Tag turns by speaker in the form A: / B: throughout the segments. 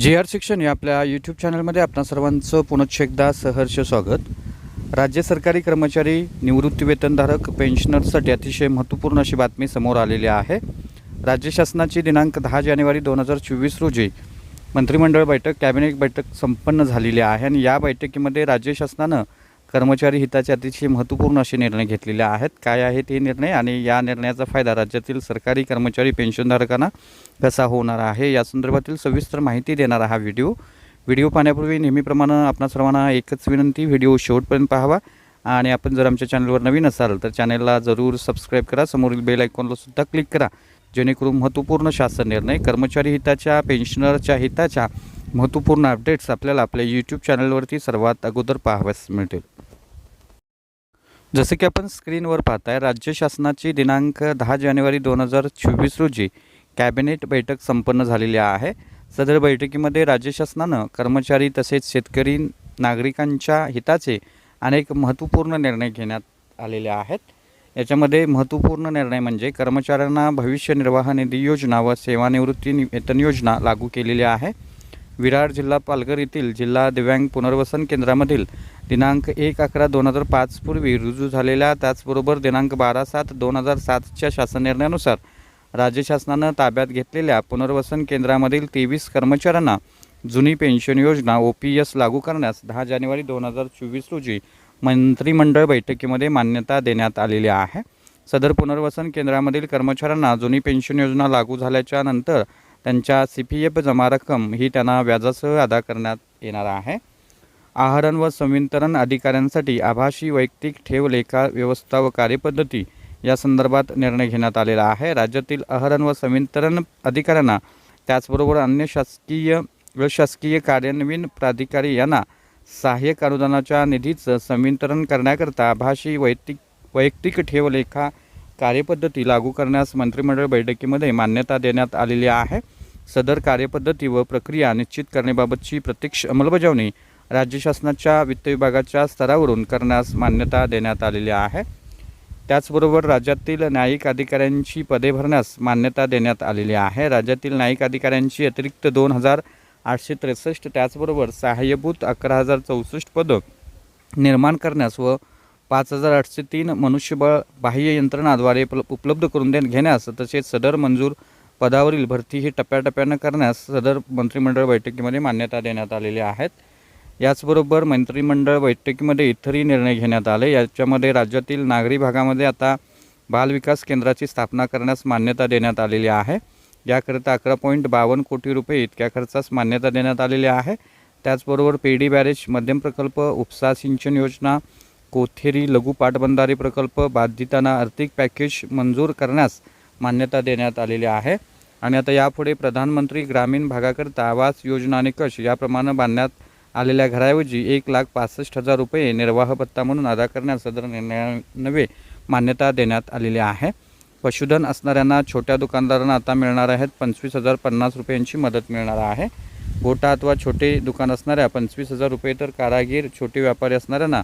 A: जे आर शिक्षण या आपल्या यूट्यूब चॅनलमध्ये आपणा सर्वांचं पुनश्च एकदा सहर्ष स्वागत. राज्य सरकारी कर्मचारी निवृत्तीवेतनधारक पेन्शनरसाठी पेन्शनर्ससाठी अतिशय महत्त्वपूर्ण अशी बातमी समोर आलेली आहे. राज्य शासनाची दिनांक दहा जानेवारी दोन हजार चोवीस रोजी मंत्रिमंडळ बैठक कॅबिनेट बैठक संपन्न झालेली आहे आणि या बैठकीमध्ये राज्य शासनानं कर्मचारी हिताचे अतिशय महत्त्वपूर्ण असे निर्णय घेतलेले आहेत. काय आहेत हे निर्णय? आणि या निर्णयाचा फायदा राज्यातील सरकारी कर्मचारी पेन्शनधारकांना कसा होणार आहे? या संदर्भातील सविस्तर माहिती देणारा हा व्हिडिओ. व्हिडिओ पाहण्यापूर्वी नेहमीप्रमाणे आपणा सर्वांना एकच विनंती व्हिडिओ शेवटपर्यंत पाहावा. आणि आपण जर आमच्या चॅनलवर नवीन असाल तर चॅनलला जरूर सबस्क्राईब करा. समोरील बेल आयकॉनला सुद्धा क्लिक करा. जेणेकरून महत्त्वपूर्ण शासन निर्णय कर्मचारी हिताच्या पेन्शनरच्या हिताच्या महत्त्वपूर्ण अपडेट्स आपल्याला आपल्या यूट्यूब चॅनलवरती सर्वात अगोदर पाहाव्यास मिळतील. जसं की आपण स्क्रीनवर पाहताय राज्य शासनाची दिनांक दहा जानेवारी दोन हजार चोवीस रोजी कॅबिनेट बैठक संपन्न झालेली आहे. सदर बैठकीमध्ये राज्य शासनानं कर्मचारी तसेच शेतकरी नागरिकांच्या हिताचे अनेक महत्त्वपूर्ण निर्णय घेण्यात आलेले आहेत. याच्यामध्ये महत्त्वपूर्ण निर्णय म्हणजे कर्मचाऱ्यांना भविष्य निर्वाह निधी योजना व सेवानिवृत्ती वेतन योजना लागू केलेली आहे. विरार जिल्हा पालघर येथील जिल्हा दिव्यांग पुनर्वसन केंद्रामधील दिनांक एक अकरा दोन हजार पाच पूर्वी रुजू झालेल्या त्याचबरोबर दिनांक बारा सात दोन हजार सातच्या शासन निर्णयानुसार राज्य शासनानं ताब्यात घेतलेल्या पुनर्वसन केंद्रामधील तेवीस कर्मचाऱ्यांना जुनी पेन्शन योजना ओ पी एस लागू करण्यास दहा जानेवारी दोन हजार चोवीस रोजी मंत्रिमंडळ बैठकीमध्ये मान्यता देण्यात आलेली आहे. सदर पुनर्वसन केंद्रामधील कर्मचाऱ्यांना जुनी पेन्शन योजना लागू झाल्याच्यानंतर त्यांच्या सी पी एफ जमा रक्कम ही त्यांना व्याजासह अदा करण्यात येणार आहे. आहरण व संवितरण अधिकाऱ्यांसाठी आभासी वैयक्तिक ठेव लेखा व्यवस्था व कार्यपद्धती या संदर्भात निर्णय घेण्यात आलेला आहे. राज्यातील आहरण व संवितरण अधिकाऱ्यांना त्याचबरोबर अन्य शासकीय व शासकीय कार्यान्वयीन प्राधिकारी यांना सहाय्यक अनुदानाच्या निधीचं संवितरण करण्याकरता आभासी वैयक्तिक वैयक्तिक ठेव लेखा कार्यपद्धती लागू करण्यास मंत्रिमंडळ बैठकीमध्ये मान्यता देण्यात आलेली आहे. सदर कार्यपद्धती व प्रक्रिया निश्चित करण्याबाबतची प्रत्यक्ष अंमलबजावणी राज्य शासनाच्या वित्त विभागाच्या स्तरावरून करण्यास मान्यता देण्यात आलेली आहे. त्याचबरोबर राज्यातील न्यायिक अधिकाऱ्यांची पदे भरण्यास मान्यता देण्यात आलेली आहे. राज्यातील न्यायिक अधिकाऱ्यांची अतिरिक्त दोन हजार आठशे त्रेसष्ट त्याचबरोबर सहाय्यभूत अकरा हजार चौसष्ट पदं निर्माण करण्यास व पाच हजार आठशे तीन मनुष्यबळ बाह्य यंत्रणाद्वारे उपलब्ध करून दे घेण्यास तसेच सदर मंजूर पदावरील भरती ही टप्प्याटप्प्यानं करण्यास सदर मंत्रिमंडळ बैठकीमध्ये मान्यता देण्यात आलेली आहेत याचबरोबर मंत्रिमंडळ बैठकीमध्ये इतरही निर्णय घेण्यात आले. याच्यामध्ये राज्यातील नागरी भागामध्ये आता बालविकास केंद्राची स्थापना करण्यास मान्यता देण्यात आलेली आहे. याकरिता अकरा पॉईंट बावन्न कोटी रुपये इतक्या खर्चास मान्यता देण्यात आलेली आहे. त्याचबरोबर पेडी बॅरेज मध्यम प्रकल्प उपसा सिंचन योजना कोथेरी लघु पाटबंधारे प्रकल्प बाधितांना आर्थिक पॅकेज मंजूर करण्यास मान्यता देण्यात आलेली आहे. आणि आता यापुढे प्रधानमंत्री ग्रामीण भागाकरता आवास योजना निकष याप्रमाणे बांधण्यात आलेल्या घराऐवजी एक लाख पासष्ट हजार रुपये निर्वाह भत्ता म्हणून अदा करण्यास सदर निर्णयानवे मान्यता देण्यात आलेली आहे. पशुधन असणाऱ्यांना छोट्या दुकानदारांना आता मिळणार आहेत पंचवीस हजार पन्नास रुपयांची मदत मिळणार आहे. गोटा अथवा छोटे दुकान असणाऱ्या पंचवीस हजार रुपये तर कारागीर छोटे व्यापारी असणाऱ्यांना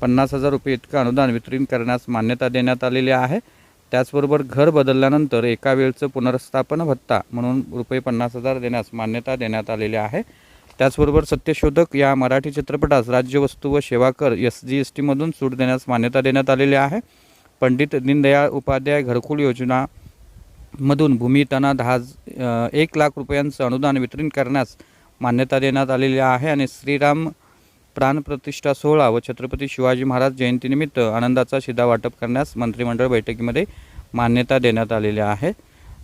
A: पन्नास हजार रुपये इतकं अनुदान वितरित करण्यास मान्यता देण्यात आलेली आहे. त्याचबरोबर घर बदलल्यानंतर एका वेळचं पुनर्स्थापन भत्ता म्हणून रुपये पन्नास हजार देण्यास मान्यता देण्यात आलेली आहे. त्याचबरोबर सत्यशोधक या मराठी चित्रपटास राज्य वस्तू व सेवा कर एस जी एस टीमधून सूट देण्यास मान्यता देण्यात आलेली आहे. पंडित दीनदयाळ उपाध्याय घरकुल योजना मधून भूमितांना दहा एक लाख रुपयांचं अनुदान वितरण करण्यास मान्यता देण्यात आलेली आहे आणि श्रीराम प्राणप्रतिष्ठा सोहळा व छत्रपती शिवाजी महाराज जयंतीनिमित्त आनंदाचा शिदा वाटप करण्यास मंत्रिमंडळ बैठकीमध्ये मान्यता देण्यात आलेली आहे.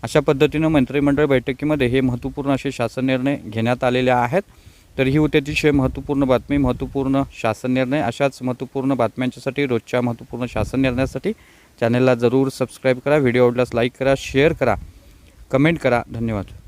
A: अशा पद्धतीनं मंत्रिमंडळ बैठकीमध्ये हे महत्त्वपूर्ण असे शासन निर्णय घेण्यात आलेले आहेत. तर ही होती अतिशय महत्त्वपूर्ण बातमी. महत्त्वपूर्ण शासन निर्णय अशाच महत्त्वपूर्ण बातम्यांच्यासाठी रोजच्या महत्त्वपूर्ण शासन निर्णयासाठी चॅनलला जरूर सबस्क्राईब करा. व्हिडिओ आवडल्यास लाईक करा शेअर करा कमेंट करा. धन्यवाद.